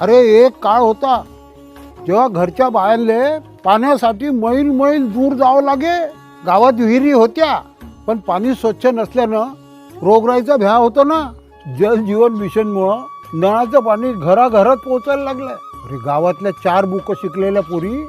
अरे एक काळ होता जेव्हा घरच्या बायांले पाण्यासाठी मैल मैल दूर जावं लागे. गावात विहिरी होत्या पण पाणी स्वच्छ नसल्यानं रोगराईचा भ्या होतो ना. जल जीवन मिशनमुळं नळाचं पाणी घराघरात पोचायला लागलंय अरे गावातल्या चार बुक शिकलेल्या पोरी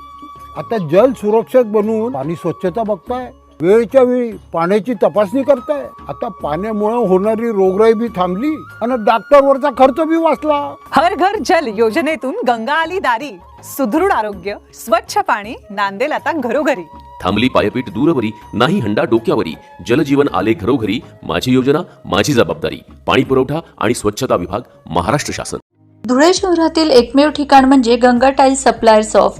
आता जल सुरक्षक बनवून पाणी स्वच्छता बघताय. वेळच्या वेळी पाण्याची तपासणी करताय. आता पाण्यामुळे होणारी रोगराई बी थांबली आणि डॉक्टरवरचा खर्च बी वाचला. हर घर जल योजनेतून गंगा आली दारी. सुदृढ आरोग्य स्वच्छ पाणी नांदेल आता घरोघरी. थांबली पायपीट दूरवरी नाही हंडा डोक्यावरी. जलजीवन आले घरोघरी माझी योजना माझी जबाबदारी. पाणी पुरवठा आणि स्वच्छता विभाग महाराष्ट्र शासन. धुळे शहरातील एकमेव ठिकाण म्हणजे Ganga tiles suppliers off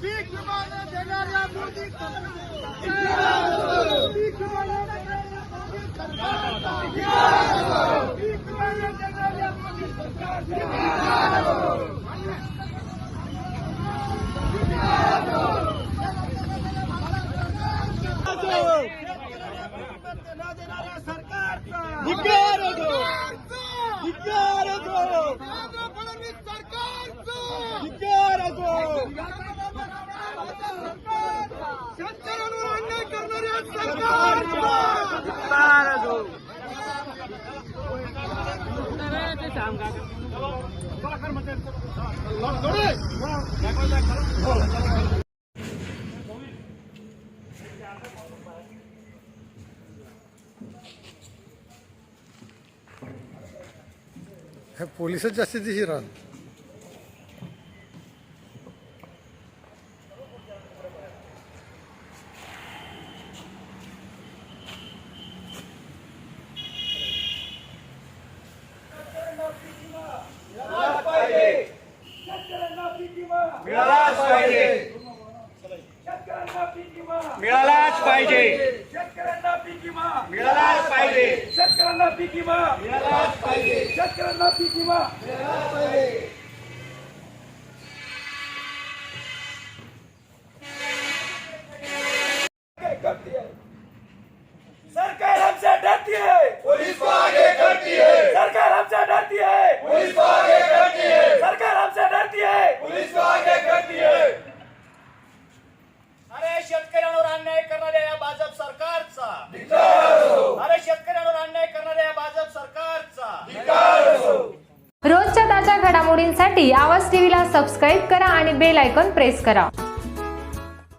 peak विमाने देणाऱ्या पीक देणाऱ्या मोदी पीक देणाऱ्या मोदी देणाऱ्या सरकारचा धिक्कार असो. धिक्कार असो. शेतकऱ्यांवर अन्याय करणाऱ्या सरकारचा. धिक्कार असो. हे पोलिसच जास्तीत दिशी राहत मिळालाच पाहिजे. शेतकऱ्यांना पीक विमा. मिळालाच पाहिजे. शेतकऱ्यांना पीक विमा. मिळालाच पाहिजे. शेतकऱ्यांना पीक विमा. मिळालाच पाहिजे. सरकार हमसे डरती है पुलिस को आगे करती है सरकार हमसे डरती है पुलिस को आगे करती है सरकार हमसे डरती है पुलिस को आगे करती है अरे शेतकऱ्यांवर अन्याय करणाऱ्या या भाजप सरकारचा. अरे शेतकऱ्यांवर अन्याय करणाऱ्या या भाजप सरकारचा. रोजच्या ताज्या घडामोडींसाठी आवाज टीव्हीला सबस्क्राईब करा आणि बेल आयकॉन प्रेस करा.